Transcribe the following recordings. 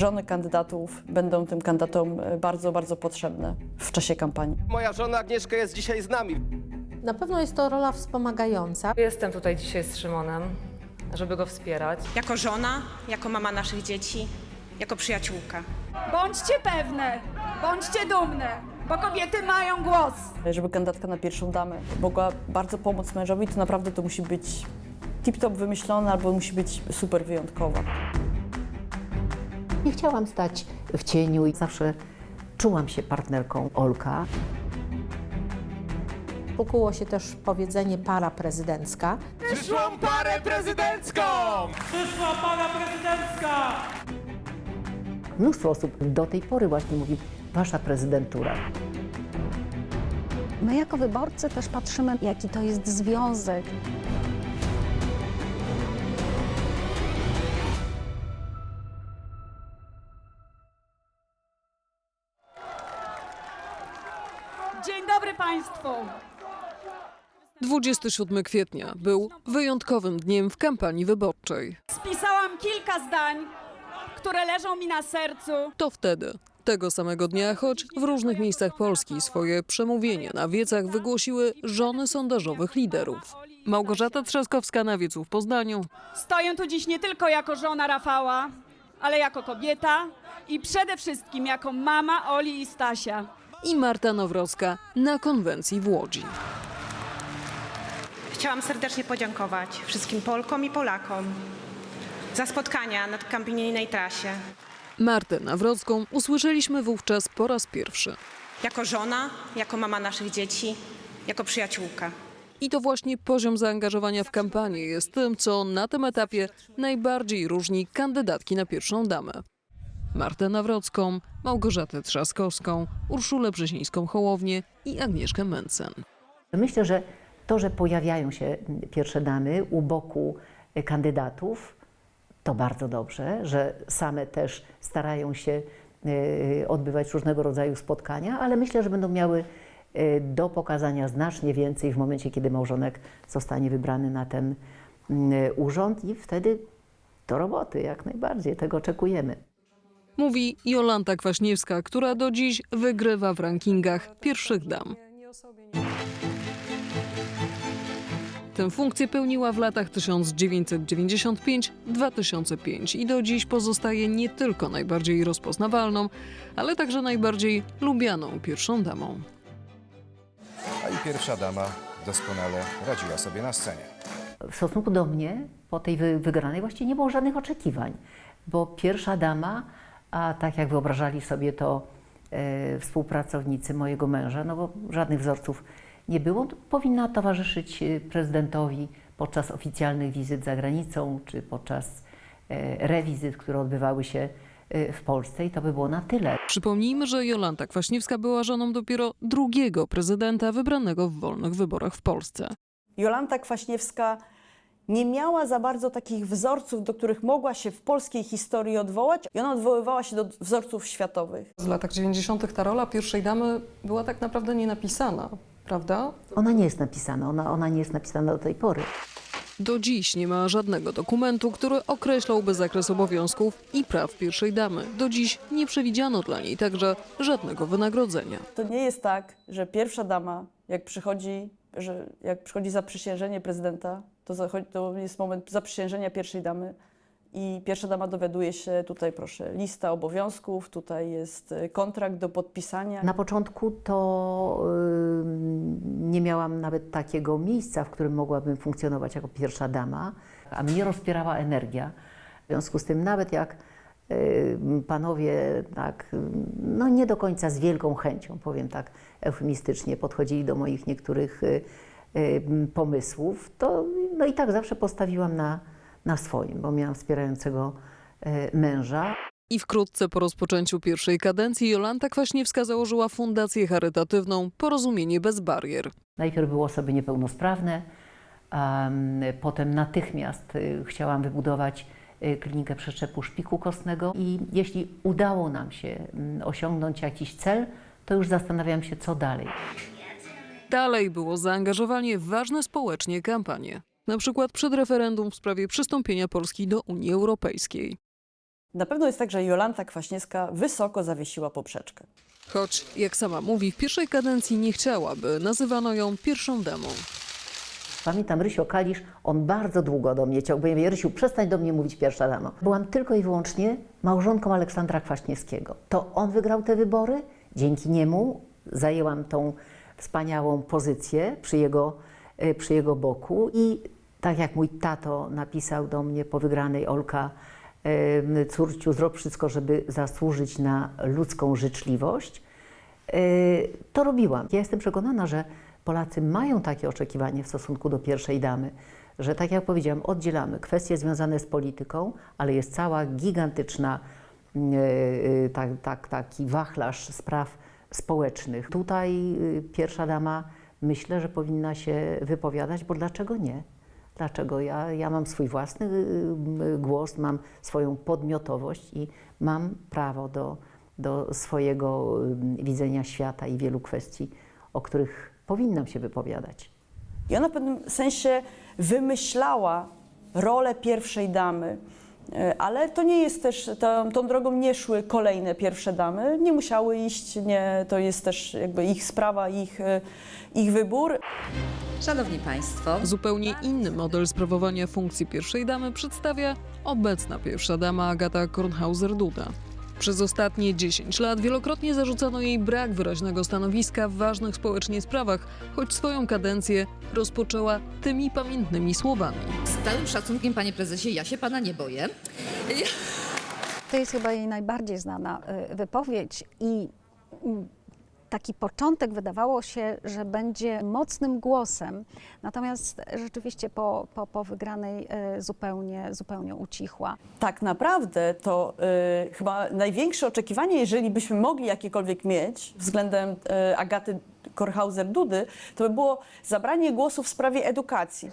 Żony kandydatów będą tym kandydatom e, bardzo, bardzo potrzebne w czasie kampanii. Moja żona Agnieszka jest dzisiaj z nami. Na pewno jest to rola wspomagająca. Jestem tutaj dzisiaj z Szymonem, żeby go wspierać. Jako żona, jako mama naszych dzieci, jako przyjaciółka. Bądźcie pewne, bądźcie dumne, bo kobiety mają głos. Żeby kandydatka na pierwszą damę mogła bardzo pomóc mężowi, to naprawdę to musi być tip-top wymyślone albo musi być super wyjątkowa. Nie chciałam stać w cieniu i zawsze czułam się partnerką Olka. Ukuło się też powiedzenie para prezydencka. Przyszłą parę prezydencką! Mnóstwo osób do tej pory właśnie mówi wasza prezydentura. My jako wyborcy też patrzymy, jaki to jest związek. Dobry Państwu. 27 kwietnia był wyjątkowym dniem w kampanii wyborczej. Spisałam kilka zdań, które leżą mi na sercu. To wtedy, tego samego dnia, choć w różnych miejscach Polski swoje przemówienia na wiecach wygłosiły żony sondażowych liderów. Małgorzata Trzaskowska na wiecu w Poznaniu, Stoję tu dziś nie tylko jako żona Rafała, ale jako kobieta i przede wszystkim jako mama Oli i Stasia. I Marta Nowrocka na konwencji w Łodzi. Chciałam serdecznie podziękować wszystkim Polkom i Polakom za spotkania na kampanijnej trasie. Martę Nawrocką usłyszeliśmy wówczas po raz pierwszy. Jako żona, jako mama naszych dzieci, jako przyjaciółka. I to właśnie poziom zaangażowania w kampanię jest tym, co na tym etapie najbardziej różni kandydatki na pierwszą damę. Martę Nawrocką, Małgorzatę Trzaskowską, Urszulę Brzezińską-Hołownię i Agnieszkę Mencen. Myślę, że to, że pojawiają się pierwsze damy u boku kandydatów, to bardzo dobrze, że same też starają się e, odbywać różnego rodzaju spotkania, ale myślę, że będą miały e, do pokazania znacznie więcej w momencie, kiedy małżonek zostanie wybrany na ten mm, urząd i wtedy do roboty jak najbardziej, tego oczekujemy. Mówi Jolanta Kwaśniewska, która do dziś wygrywa w rankingach pierwszych dam. Tę funkcję pełniła w latach 1995-2005 i do dziś pozostaje nie tylko najbardziej rozpoznawalną, ale także najbardziej lubianą pierwszą damą. A i pierwsza dama doskonale radziła sobie na scenie. w stosunku do mnie po tej wy- wygranej właściwie nie było żadnych oczekiwań, bo pierwsza dama, a tak jak wyobrażali sobie to e, współpracownicy mojego męża, no bo żadnych wzorców nie było, powinna towarzyszyć e, prezydentowi podczas oficjalnych wizyt za granicą, czy podczas e, rewizyt, które odbywały się w Polsce i to by było na tyle. Przypomnijmy, że Jolanta Kwaśniewska była żoną dopiero drugiego prezydenta wybranego w wolnych wyborach w Polsce. Jolanta Kwaśniewska nie miała za bardzo takich wzorców, do których mogła się w polskiej historii odwołać. I ona odwoływała się do wzorców światowych. W latach 90. ta rola pierwszej damy była tak naprawdę nienapisana, prawda? Ona nie jest napisana, ona, ona nie jest napisana do tej pory. Do dziś nie ma żadnego dokumentu, który określałby zakres obowiązków i praw pierwszej damy. Do dziś nie przewidziano dla niej także żadnego wynagrodzenia. To nie jest tak, że pierwsza dama, jak przychodzi, że jak przychodzi zaprzysiężenie prezydenta, to, to jest moment zaprzysiężenia pierwszej damy i pierwsza dama dowiaduje się, tutaj proszę, lista obowiązków, tutaj jest e, kontrakt do podpisania. Na początku to ym, nie miałam nawet takiego miejsca, w którym mogłabym funkcjonować jako pierwsza dama, a mnie rozpierała energia. W związku z tym, nawet jak ym, panowie tak, no nie do końca z wielką chęcią, powiem tak eufemistycznie, podchodzili do moich niektórych y, ym, pomysłów, to no i tak zawsze postawiłam na, na swoim, bo miałam wspierającego y, męża. I wkrótce po rozpoczęciu pierwszej kadencji Jolanta Kwaśniewska założyła fundację charytatywną Porozumienie bez barier. Najpierw były osoby niepełnosprawne, em, potem natychmiast y, chciałam wybudować y, klinikę przeszczepu szpiku kostnego i jeśli udało nam się mm, osiągnąć jakiś cel, to już zastanawiam się, co dalej. Dalej było zaangażowanie w ważne społecznie kampanie. Na przykład przed referendum w sprawie przystąpienia Polski do Unii Europejskiej. Na pewno jest tak, że Jolanta Kwaśniewska wysoko zawiesiła poprzeczkę. Choć, jak sama mówi, w pierwszej kadencji nie chciała, by nazywano ją pierwszą damą. Pamiętam Rysio Kalisz, on bardzo długo do mnie ja mówię, Rysiu, przestań do mnie mówić pierwsza dama. Byłam tylko i wyłącznie małżonką Aleksandra Kwaśniewskiego. To on wygrał te wybory, dzięki niemu zajęłam tą wspaniałą pozycję przy jego, e, przy jego boku i tak jak mój tato napisał do mnie po wygranej Olka, córciu, zrób wszystko, żeby zasłużyć na ludzką życzliwość, e, to robiłam. Ja jestem przekonana, że Polacy mają takie oczekiwanie w stosunku do pierwszej damy, że tak jak powiedziałam, oddzielamy kwestie związane z polityką, ale jest cała gigantyczna e, e, tak, tak, taki wachlarz spraw społecznych. Tutaj e, pierwsza dama myślę, że powinna się wypowiadać, bo dlaczego nie? Dlaczego? Ja, ja mam swój własny y, y, głos, mam swoją podmiotowość i mam prawo do, do swojego y, widzenia świata i wielu kwestii, o których powinnam się wypowiadać. I ona w pewnym sensie wymyślała rolę pierwszej damy, ale to nie jest też, tą, tą drogą nie szły kolejne pierwsze damy, nie musiały iść, nie, to jest też jakby ich sprawa, ich, e, ich wybór. Szanowni Państwo, Zupełnie inny model sprawowania funkcji pierwszej damy przedstawia obecna pierwsza dama Agata Kornhauser-Duda. Przez ostatnie 10 lat wielokrotnie zarzucano jej brak wyraźnego stanowiska w ważnych społecznie sprawach, choć swoją kadencję rozpoczęła tymi pamiętnymi słowami. z całym szacunkiem, Panie Prezesie, ja się Pana nie boję. To jest chyba jej najbardziej znana y, wypowiedź i mm, taki początek wydawało się, że będzie mocnym głosem, natomiast rzeczywiście po, po, po wygranej y, zupełnie, zupełnie ucichła. Tak naprawdę to e, chyba największe oczekiwanie, jeżeli byśmy mogli jakiekolwiek mieć względem e, Agaty Korhauser-Dudy, to by było zabranie głosu w sprawie edukacji.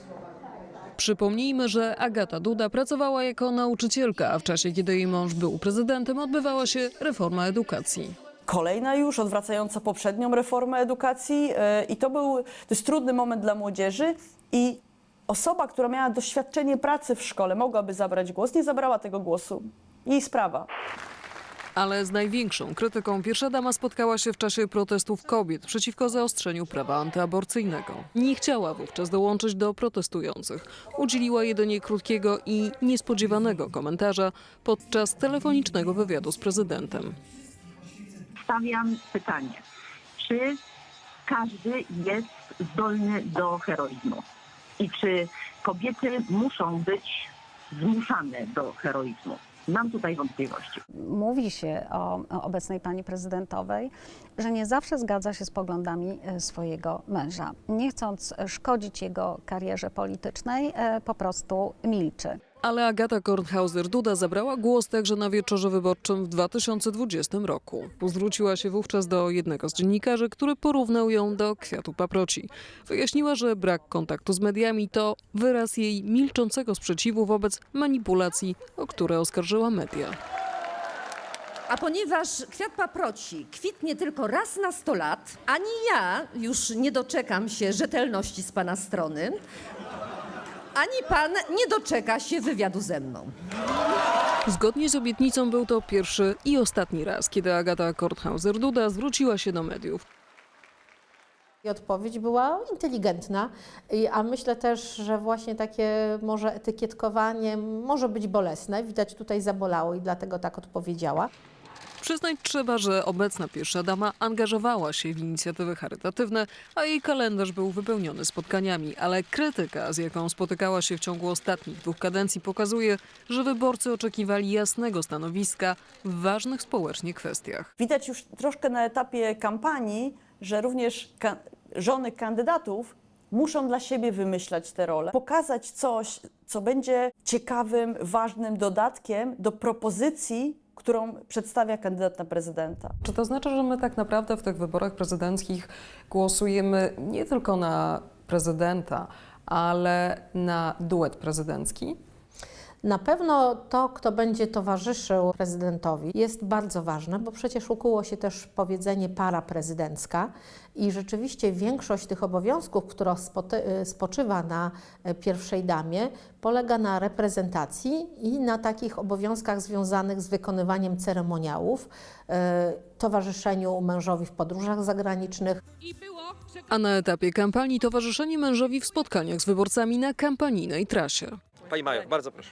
Przypomnijmy, że Agata Duda pracowała jako nauczycielka, a w czasie, kiedy jej mąż był prezydentem, odbywała się reforma edukacji. Kolejna już, odwracająca poprzednią reformę edukacji e, i to był, to jest trudny moment dla młodzieży i osoba, która miała doświadczenie pracy w szkole, mogłaby zabrać głos, nie zabrała tego głosu. Jej sprawa. Ale z największą krytyką pierwsza dama spotkała się w czasie protestów kobiet przeciwko zaostrzeniu prawa antyaborcyjnego. Nie chciała wówczas dołączyć do protestujących. Udzieliła jedynie krótkiego i niespodziewanego komentarza podczas telefonicznego wywiadu z prezydentem. Stawiam pytanie, czy każdy jest zdolny do heroizmu i czy kobiety muszą być zmuszane do heroizmu? Mam tutaj wątpliwości. Mówi się o, obecnej pani prezydentowej, że nie zawsze zgadza się z poglądami y, swojego męża. Nie chcąc szkodzić jego karierze politycznej, y, po prostu milczy. Ale Agata Kornhauser-Duda zabrała głos także na wieczorze wyborczym w 2020 roku. Zwróciła się wówczas do jednego z dziennikarzy, który porównał ją do kwiatu paproci. Wyjaśniła, że brak kontaktu z mediami to wyraz jej milczącego sprzeciwu wobec manipulacji, o które oskarżyła media. A ponieważ kwiat paproci kwitnie tylko raz na 100 lat, ani ja już nie doczekam się rzetelności z Pana strony, ani Pan nie doczeka się wywiadu ze mną. Zgodnie z obietnicą był to pierwszy i ostatni raz, kiedy Agata Kornhauser-Duda zwróciła się do mediów. I odpowiedź była inteligentna, I- a myślę też, że właśnie takie może etykietkowanie może być bolesne. Widać tutaj zabolało i dlatego tak odpowiedziała. Przyznać trzeba, że obecna pierwsza dama angażowała się w inicjatywy charytatywne, a jej kalendarz był wypełniony spotkaniami, ale krytyka, z jaką spotykała się w ciągu ostatnich dwóch kadencji, pokazuje, że wyborcy oczekiwali jasnego stanowiska w ważnych społecznie kwestiach. Widać już troszkę na etapie kampanii, że również ka- żony kandydatów muszą dla siebie wymyślać te role, pokazać coś, co będzie ciekawym, ważnym dodatkiem do propozycji, którą przedstawia kandydat na prezydenta. Czy to znaczy, że my tak naprawdę w tych wyborach prezydenckich głosujemy nie tylko na prezydenta, ale na duet prezydencki? Na pewno to, kto będzie towarzyszył prezydentowi, jest bardzo ważne, bo przecież ukuło się też powiedzenie para prezydencka i rzeczywiście większość tych obowiązków, która spoty- spoczywa na e, pierwszej damie, polega na reprezentacji i na takich obowiązkach związanych z wykonywaniem ceremoniałów, e, towarzyszeniu mężowi w podróżach zagranicznych, A na etapie kampanii towarzyszenie mężowi w spotkaniach z wyborcami na kampanijnej trasie. Pani Majo, bardzo proszę.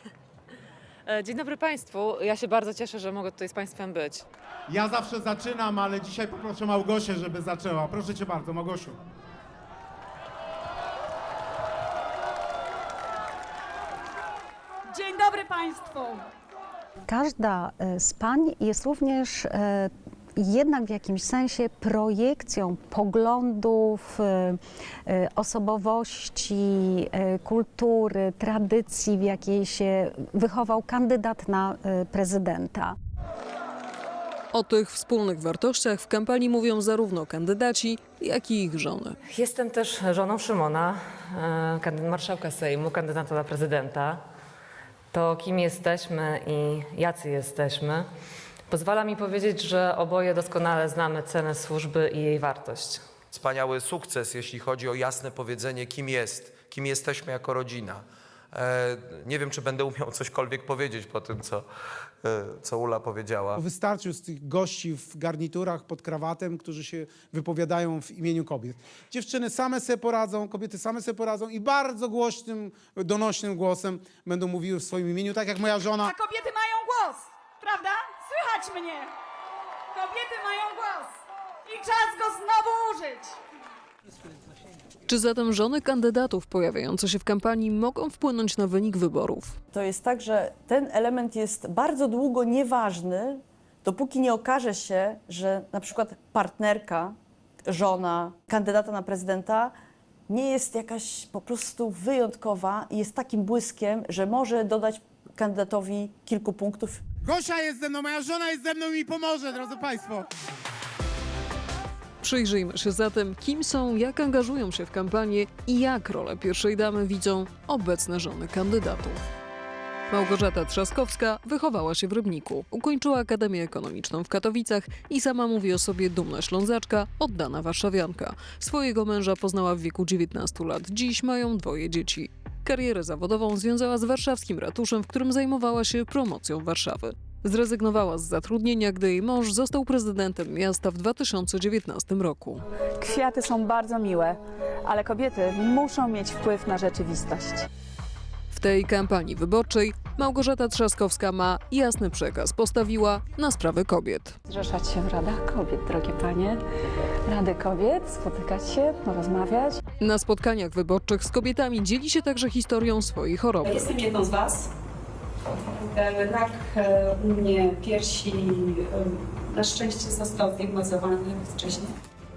E, Dzień dobry Państwu. Ja się bardzo cieszę, że mogę tutaj z Państwem być. Ja zawsze zaczynam, ale dzisiaj poproszę Małgosię, żeby zaczęła. Proszę cię bardzo, Małgosiu. Dzień dobry Państwu. Każda e, z pań jest również e, jednak w jakimś sensie projekcją poglądów, e, e, osobowości, e, kultury, tradycji, w jakiej się wychował kandydat na prezydenta. O tych wspólnych wartościach w kampanii mówią zarówno kandydaci, jak i ich żony. Jestem też żoną Szymona, e, marszałka Sejmu, kandydata na prezydenta. To kim jesteśmy i jacy jesteśmy, pozwala mi powiedzieć, że oboje doskonale znamy cenę służby i jej wartość. Wspaniały sukces, jeśli chodzi o jasne powiedzenie, kim jest, kim jesteśmy jako rodzina. E, nie wiem, czy będę umiał cośkolwiek powiedzieć po tym, co, e, co Ula powiedziała. Wystarczy z tych gości w garniturach pod krawatem, którzy się wypowiadają w imieniu kobiet. Dziewczyny same sobie poradzą, kobiety same sobie poradzą i bardzo głośnym, donośnym głosem będą mówiły w swoim imieniu, tak jak moja żona. A kobiety mają głos, prawda? Słychać mnie. Kobiety mają głos i czas go znowu użyć. Czy zatem żony kandydatów pojawiające się w kampanii mogą wpłynąć na wynik wyborów? To jest tak, że ten element jest bardzo długo nieważny, dopóki nie okaże się, że na przykład partnerka, żona kandydata na prezydenta nie jest jakaś po prostu wyjątkowa i jest takim błyskiem, że może dodać kandydatowi kilku punktów. Gosia jest ze mną, moja żona jest ze mną i pomoże, drodzy Państwo. Przyjrzyjmy się zatem, kim są, jak angażują się w kampanię i jak rolę pierwszej damy widzą obecne żony kandydatów. Małgorzata Trzaskowska wychowała się w Rybniku, ukończyła Akademię Ekonomiczną w Katowicach i sama mówi o sobie dumna ślązaczka, oddana warszawianka. Swojego męża poznała w wieku 19 lat, dziś mają dwoje dzieci. Karierę zawodową związała z warszawskim ratuszem, w którym zajmowała się promocją Warszawy. Zrezygnowała z zatrudnienia, gdy jej mąż został prezydentem miasta w 2019 roku. Kwiaty są bardzo miłe, ale kobiety muszą mieć wpływ na rzeczywistość. W tej kampanii wyborczej Małgorzata Trzaskowska ma jasny przekaz. Postawiła na sprawy kobiet. Zrzeszać się w radach kobiet, drogie panie. Rady kobiet, spotykać się, rozmawiać. Na spotkaniach wyborczych z kobietami dzieli się także historią swojej choroby. Jestem jedną z was. E, Rak e, u mnie piersi e, na szczęście został zdiagnozowany wcześniej.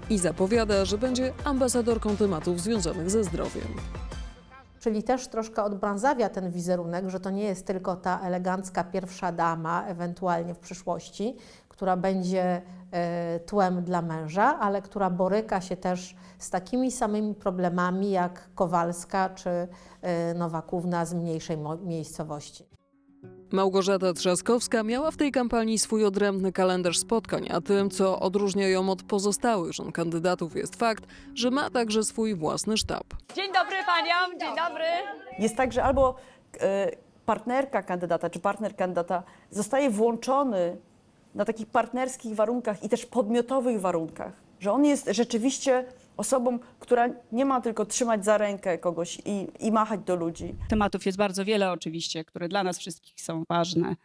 I zapowiada, że będzie ambasadorką tematów związanych ze zdrowiem. Czyli też troszkę odbrązawia ten wizerunek, że to nie jest tylko ta elegancka pierwsza dama, ewentualnie w przyszłości, która będzie e, tłem dla męża, ale która boryka się też z takimi samymi problemami jak Kowalska czy e, Nowakówna z mniejszej miejscowości. Małgorzata Trzaskowska miała w tej kampanii swój odrębny kalendarz spotkań, a tym, co odróżnia ją od pozostałych żon kandydatów, jest fakt, że ma także swój własny sztab. Dzień dobry paniom, dzień dobry. Jest tak, że albo e, partnerka kandydata czy partner kandydata zostaje włączony na takich partnerskich warunkach i też podmiotowych warunkach, że on jest rzeczywiście osobą, która nie ma tylko trzymać za rękę kogoś i, i machać do ludzi. Tematów jest bardzo wiele oczywiście, które dla nas wszystkich są ważne,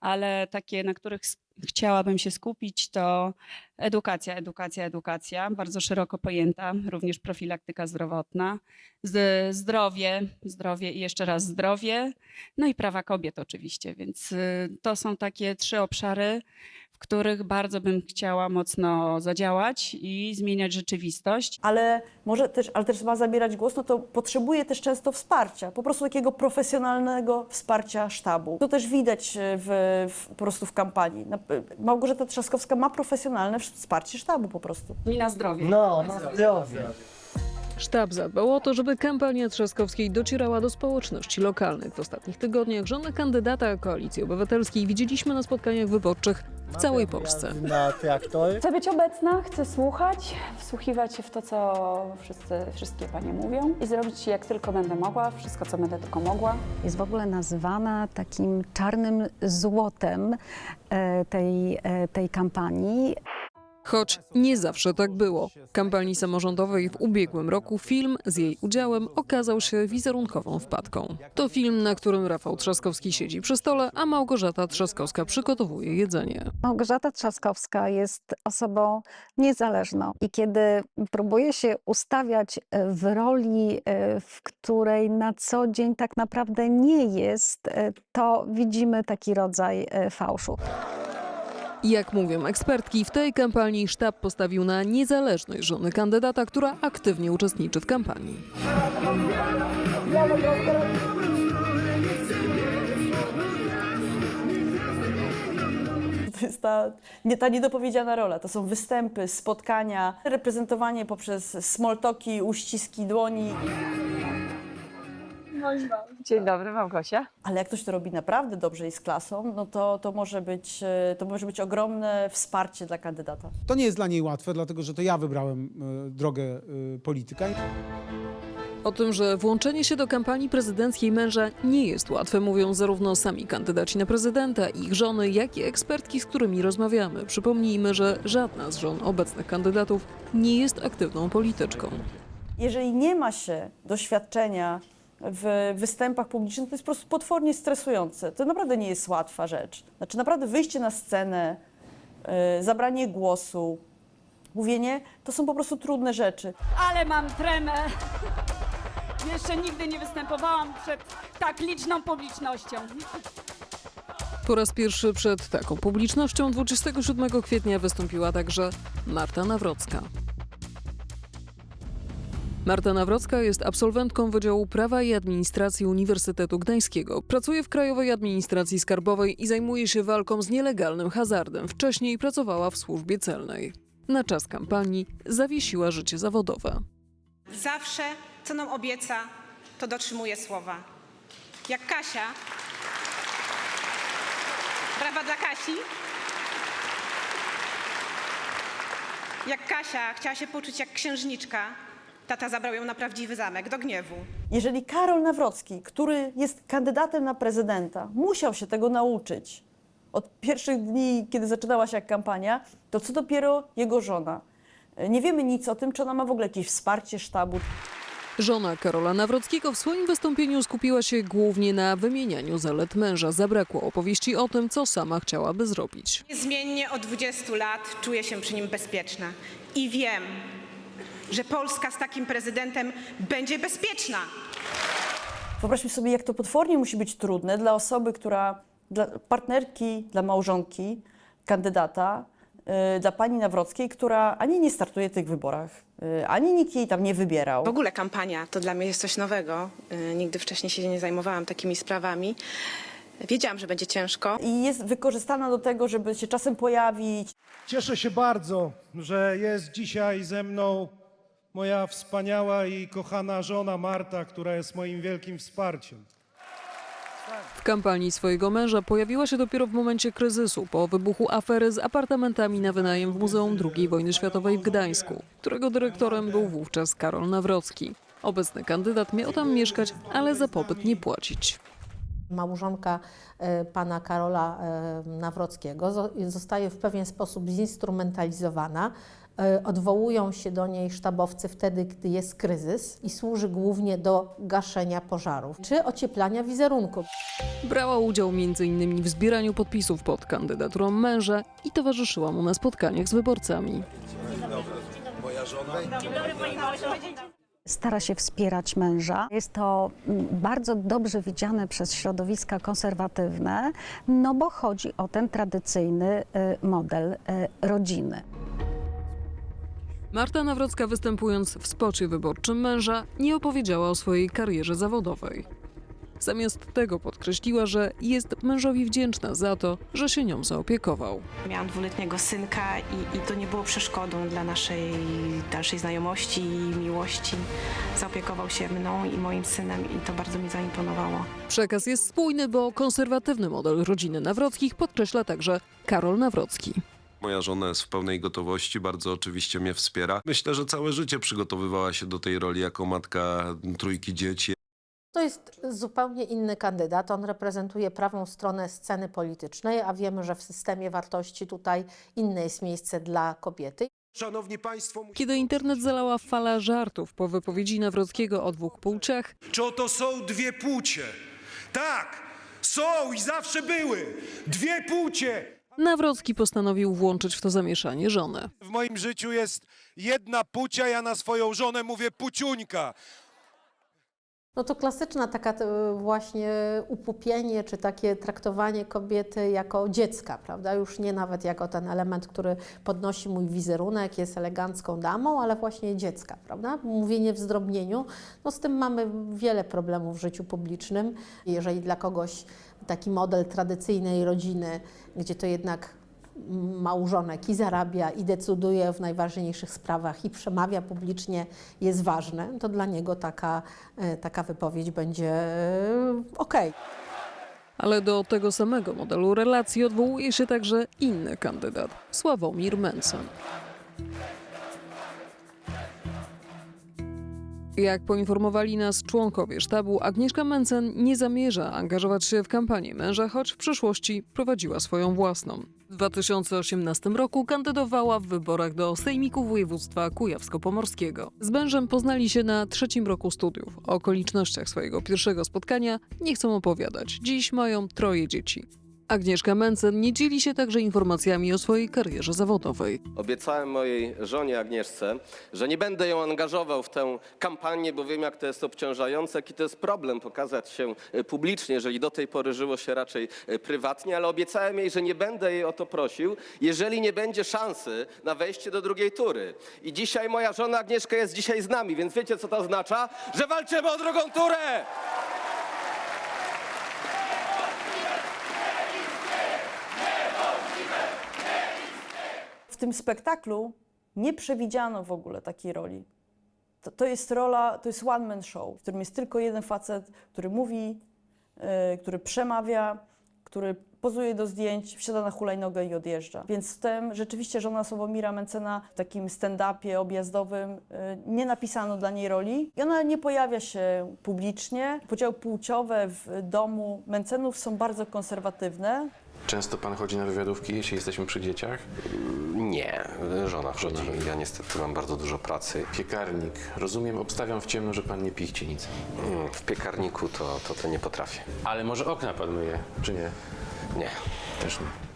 ale takie, na których chciałabym się skupić, to edukacja, edukacja, edukacja, bardzo szeroko pojęta, również profilaktyka zdrowotna, zdrowie, zdrowie i jeszcze raz zdrowie, no i prawa kobiet oczywiście, więc y, to są takie trzy obszary, w których bardzo bym chciała mocno zadziałać i zmieniać rzeczywistość. Ale może też, ale też ma zabierać głos, no to potrzebuje też często wsparcia, po prostu takiego profesjonalnego wsparcia sztabu. To też widać e, w, w, po prostu w kampanii. Na- Małgorzata Trzaskowska ma profesjonalne wsparcie sztabu po prostu. I na zdrowie. No, na zdrowie. Sztab zadbał o to, żeby kampania Trzaskowskiej docierała do społeczności lokalnych. W ostatnich tygodniach żonę kandydata Koalicji Obywatelskiej widzieliśmy na spotkaniach wyborczych w całej Polsce. Na. Chcę być obecna, chcę słuchać, wsłuchiwać się w to, co wszyscy, wszystkie panie mówią i zrobić jak tylko będę mogła, wszystko, co będę tylko mogła. Jest w ogóle nazywana takim czarnym złotem e, tej, e, tej kampanii. Choć nie zawsze tak było. W kampanii samorządowej w ubiegłym roku film z jej udziałem okazał się wizerunkową wpadką. To film, na którym Rafał Trzaskowski siedzi przy stole, a Małgorzata Trzaskowska przygotowuje jedzenie. Małgorzata Trzaskowska jest osobą niezależną i kiedy próbuje się ustawiać e, w roli, e, w której na co dzień tak naprawdę nie jest, e, to widzimy taki rodzaj fałszu. Jak mówią ekspertki, w tej kampanii sztab postawił na niezależność żony kandydata, która aktywnie uczestniczy w kampanii. To jest ta, nie, ta niedopowiedziana rola. To są występy, spotkania, reprezentowanie poprzez smoltoki, uściski dłoni. Dzień dobry, Małgosia. Ale jak ktoś to robi naprawdę dobrze i z klasą, no to, to, może być, e, to może być ogromne wsparcie dla kandydata. To nie jest dla niej łatwe, dlatego że to ja wybrałem e, drogę e, polityka. O tym, że włączenie się do kampanii prezydenckiej męża nie jest łatwe, mówią zarówno sami kandydaci na prezydenta, ich żony, jak i ekspertki, z którymi rozmawiamy. Przypomnijmy, że żadna z żon obecnych kandydatów nie jest aktywną polityczką. Jeżeli nie ma się doświadczenia w występach publicznych, to jest po prostu potwornie stresujące. To naprawdę nie jest łatwa rzecz. Znaczy naprawdę wyjście na scenę, e, zabranie głosu, mówienie, to są po prostu trudne rzeczy. Ale mam tremę. Jeszcze nigdy nie występowałam przed tak liczną publicznością. Po raz pierwszy przed taką publicznością 27 kwietnia wystąpiła także Marta Nawrocka. Marta Nawrocka jest absolwentką Wydziału Prawa i Administracji Uniwersytetu Gdańskiego. Pracuje w Krajowej Administracji Skarbowej i zajmuje się walką z nielegalnym hazardem. Wcześniej pracowała w służbie celnej. Na czas kampanii zawiesiła życie zawodowe. Zawsze, co nam obieca, to dotrzymuje słowa. Jak Kasia. Brawa dla Kasi. Jak Kasia chciała się poczuć jak księżniczka, tata zabrał ją na prawdziwy zamek, do gniewu. Jeżeli Karol Nawrocki, który jest kandydatem na prezydenta, musiał się tego nauczyć od pierwszych dni, kiedy zaczynała się jak kampania, to co dopiero jego żona. Nie wiemy nic o tym, czy ona ma w ogóle jakieś wsparcie sztabu. Żona Karola Nawrockiego w swoim wystąpieniu skupiła się głównie na wymienianiu zalet męża. Zabrakło opowieści o tym, co sama chciałaby zrobić. Niezmiennie od 20 lat czuję się przy nim bezpieczna i wiem, że Polska z takim prezydentem będzie bezpieczna. Wyobraźmy sobie, jak to potwornie musi być trudne dla osoby, która, dla partnerki, dla małżonki, kandydata, yy, dla pani Nawrockiej, która ani nie startuje w tych wyborach, yy, ani nikt jej tam nie wybierał. W ogóle kampania to dla mnie jest coś nowego. Y, Nigdy wcześniej się nie zajmowałam takimi sprawami. Wiedziałam, że będzie ciężko. I jest wykorzystana do tego, żeby się czasem pojawić. Cieszę się bardzo, że jest dzisiaj ze mną moja wspaniała i kochana żona Marta, która jest moim wielkim wsparciem. W kampanii swojego męża pojawiła się dopiero w momencie kryzysu, po wybuchu afery z apartamentami na wynajem w Muzeum II wojny światowej w Gdańsku, którego dyrektorem był wówczas Karol Nawrocki. Obecny kandydat miał tam mieszkać, ale za pobyt nie płacić. Małżonka e, pana Karola e, Nawrockiego zo- zostaje w pewien sposób zinstrumentalizowana. E, Odwołują się do niej sztabowcy wtedy, gdy jest kryzys i służy głównie do gaszenia pożarów czy ocieplania wizerunku. Brała udział m.in. w zbieraniu podpisów pod kandydaturą męża i towarzyszyła mu na spotkaniach z wyborcami. Stara się wspierać męża. Jest to mm, bardzo dobrze widziane przez środowiska konserwatywne, no bo chodzi o ten tradycyjny y, model y, rodziny. Marta Nawrocka występując w spocie wyborczym męża nie opowiedziała o swojej karierze zawodowej. Zamiast tego podkreśliła, że jest mężowi wdzięczna za to, że się nią zaopiekował. Miałam dwuletniego synka i, i to nie było przeszkodą dla naszej dalszej znajomości i miłości. Zaopiekował się mną i moim synem i to bardzo mi zaimponowało. Przekaz jest spójny, bo konserwatywny model rodziny Nawrockich podkreśla także Karol Nawrocki. Moja żona jest w pełnej gotowości, bardzo oczywiście mnie wspiera. Myślę, że całe życie przygotowywała się do tej roli jako matka trójki dzieci. To jest zupełnie inny kandydat. On reprezentuje prawą stronę sceny politycznej, a wiemy, że w systemie wartości tutaj inne jest miejsce dla kobiety. Szanowni Państwo, Kiedy internet zalała fala żartów po wypowiedzi Nawrockiego o dwóch płciach, czy oto są dwie płcie? Tak, są i zawsze były dwie płcie. Nawrocki postanowił włączyć w to zamieszanie żonę. W moim życiu jest jedna płcia, ja na swoją żonę mówię puciuńka. No to klasyczna taka e, właśnie upupienie, czy takie traktowanie kobiety jako dziecka, prawda? Już nie nawet jako ten element, który podnosi mój wizerunek, jest elegancką damą, ale właśnie dziecka, prawda? Mówienie w zdrobnieniu, no z tym mamy wiele problemów w życiu publicznym. Jeżeli dla kogoś taki model tradycyjnej rodziny, gdzie to jednak małżonek i zarabia, i decyduje w najważniejszych sprawach, i przemawia publicznie, jest ważne, to dla niego taka, e, taka wypowiedź będzie e, okej. Ale do tego samego modelu relacji odwołuje się także inny kandydat Sławomir Mencen. Jak poinformowali nas członkowie sztabu, Agnieszka Mencen nie zamierza angażować się w kampanię męża, choć w przyszłości prowadziła swoją własną. W 2018 roku kandydowała w wyborach do Sejmiku Województwa Kujawsko-Pomorskiego. Z mężem poznali się na trzecim roku studiów. O okolicznościach swojego pierwszego spotkania nie chcą opowiadać. Dziś mają troje dzieci. Agnieszka Mencen nie dzieli się także informacjami o swojej karierze zawodowej. Obiecałem mojej żonie Agnieszce, że nie będę ją angażował w tę kampanię, bo wiem, jak to jest obciążające, jaki to jest problem pokazać się e, publicznie, jeżeli do tej pory żyło się raczej e, prywatnie, ale obiecałem jej, że nie będę jej o to prosił, jeżeli nie będzie szansy na wejście do drugiej tury. I dzisiaj moja żona Agnieszka jest dzisiaj z nami, więc wiecie, co to oznacza? Że walczymy o drugą turę! Tym spektaklu nie przewidziano w ogóle takiej roli. To, to jest rola, to jest one man show, w którym jest tylko jeden facet, który mówi, yy, który przemawia, który pozuje do zdjęć, wsiada na hulajnogę i odjeżdża. Więc w tym rzeczywiście żona Sławomira Mencena w takim stand-upie objazdowym yy, nie napisano dla niej roli i ona nie pojawia się publicznie. Podziały płciowe w domu Mencenów są bardzo konserwatywne. Często pan chodzi na wywiadówki, jeśli jesteśmy przy dzieciach? Nie, żona chodzi. Ja niestety mam bardzo dużo pracy. Piekarnik. Rozumiem, obstawiam w ciemno, że pan nie pichci nic. Mm, W piekarniku to, to, to nie potrafię. Ale może okna pan myje, czy nie? Nie. Też nie.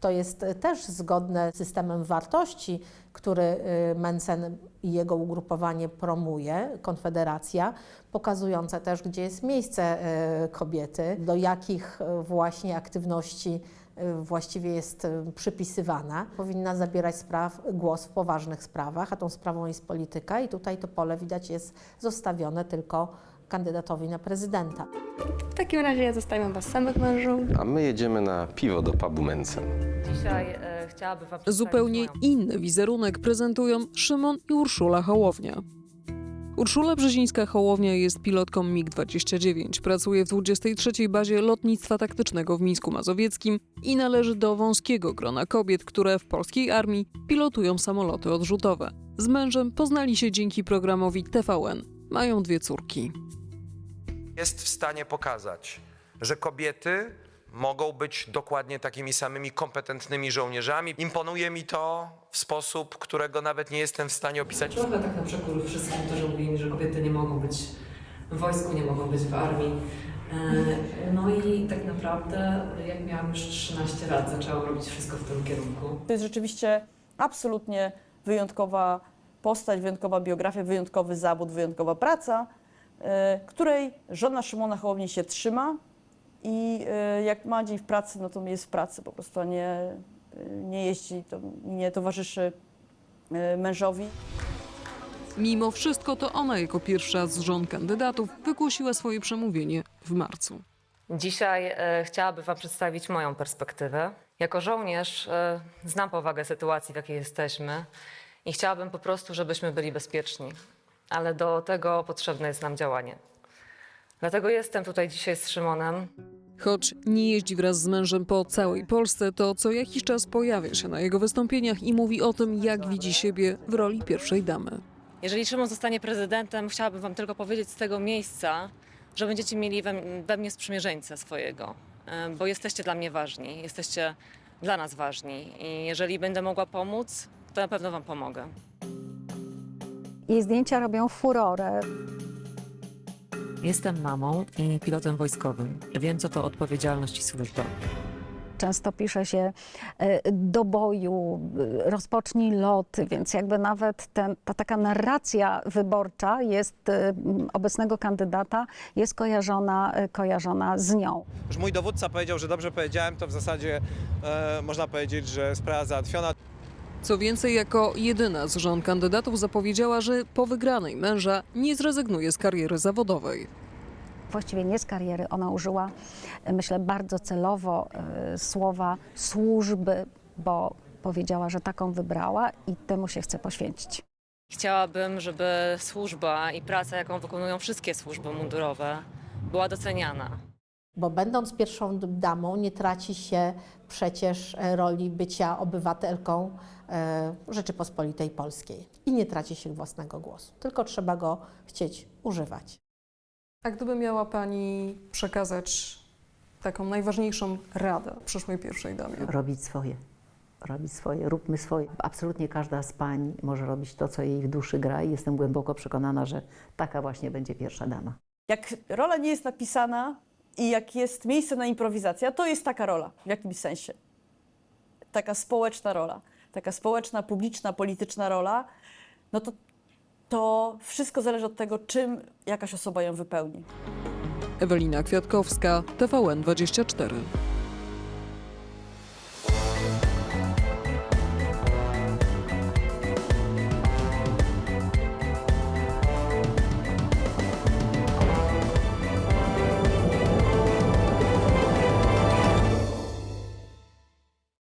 To jest e, też zgodne z systemem wartości, który e, Mencen i jego ugrupowanie promuje, Konfederacja, pokazujące też, gdzie jest miejsce e, kobiety, do jakich właśnie aktywności właściwie jest przypisywana. Powinna zabierać spraw, głos w poważnych sprawach, a tą sprawą jest polityka i tutaj to pole widać jest zostawione tylko kandydatowi na prezydenta. W takim razie ja zostawiam was samych mężów. A my jedziemy na piwo do pubu Mencen. Dzisiaj e, chciałabym wam przedstawić Zupełnie moją inny wizerunek prezentują Szymon i Urszula Hołownia. Urszula Brzezińska-Hołownia jest pilotką MiG-29, pracuje w 23. bazie lotnictwa taktycznego w Mińsku Mazowieckim i należy do wąskiego grona kobiet, które w polskiej armii pilotują samoloty odrzutowe. Z mężem poznali się dzięki programowi TVN. Mają dwie córki. Jest w stanie pokazać, że kobiety mogą być dokładnie takimi samymi kompetentnymi żołnierzami. Imponuje mi to w sposób, którego nawet nie jestem w stanie opisać. Trochę tak na przekór wszystkim, którzy mówili, że kobiety nie mogą być w wojsku, nie mogą być w armii. E, No i tak naprawdę, jak miałam już 13 lat, zaczęłam robić wszystko w tym kierunku. To jest rzeczywiście absolutnie wyjątkowa postać, wyjątkowa biografia, wyjątkowy zawód, wyjątkowa praca, której żona Szymona Hołowni się trzyma i e, jak ma dzień w pracy, no to jest w pracy po prostu, a nie, e, nie jeździ, to nie towarzyszy e, mężowi. Mimo wszystko to ona jako pierwsza z żon kandydatów wygłosiła swoje przemówienie w marcu. Dzisiaj e, chciałabym Wam przedstawić moją perspektywę. Jako żołnierz e, znam powagę sytuacji, w jakiej jesteśmy i chciałabym po prostu, żebyśmy byli bezpieczni. Ale do tego potrzebne jest nam działanie. Dlatego jestem tutaj dzisiaj z Szymonem. Choć nie jeździ wraz z mężem po całej Polsce, to co jakiś czas pojawia się na jego wystąpieniach i mówi o tym, jak widzi siebie w roli pierwszej damy. Jeżeli Szymon zostanie prezydentem, chciałabym Wam tylko powiedzieć z tego miejsca, że będziecie mieli we, we mnie sprzymierzeńca swojego, e, bo jesteście dla mnie ważni, jesteście dla nas ważni i jeżeli będę mogła pomóc, to na pewno Wam pomogę. Jej zdjęcia robią furorę. Jestem mamą i pilotem wojskowym. Wiem, co to odpowiedzialność i służba. Często pisze się e, do boju, e, rozpocznij lot, więc jakby nawet ten, ta taka narracja wyborcza jest e, obecnego kandydata jest kojarzona, kojarzona z nią. Już mój dowódca powiedział, że dobrze powiedziałem, to w zasadzie e, można powiedzieć, że sprawa załatwiona. Co więcej, jako jedyna z żon kandydatów zapowiedziała, że po wygranej męża nie zrezygnuje z kariery zawodowej. Właściwie nie z kariery, ona użyła, e, myślę, bardzo celowo e, słowa służby, bo powiedziała, że taką wybrała i temu się chce poświęcić. Chciałabym, żeby służba i praca, jaką wykonują wszystkie służby mundurowe, była doceniana. Bo będąc pierwszą damą nie traci się przecież e, roli bycia obywatelką e, Rzeczypospolitej Polskiej i nie traci się własnego głosu, tylko trzeba go chcieć używać. A gdyby miała Pani przekazać taką najważniejszą radę przyszłej pierwszej damie? Robić swoje. Robić swoje, róbmy swoje. Absolutnie każda z pań może robić to, co jej w duszy gra i jestem głęboko przekonana, że taka właśnie będzie pierwsza dama. Jak rola nie jest napisana i jak jest miejsce na improwizację, to jest taka rola w jakimś sensie. Taka społeczna rola, taka społeczna, publiczna, polityczna rola, no to, to wszystko zależy od tego, czym jakaś osoba ją wypełni. Ewelina Kwiatkowska, TVN24.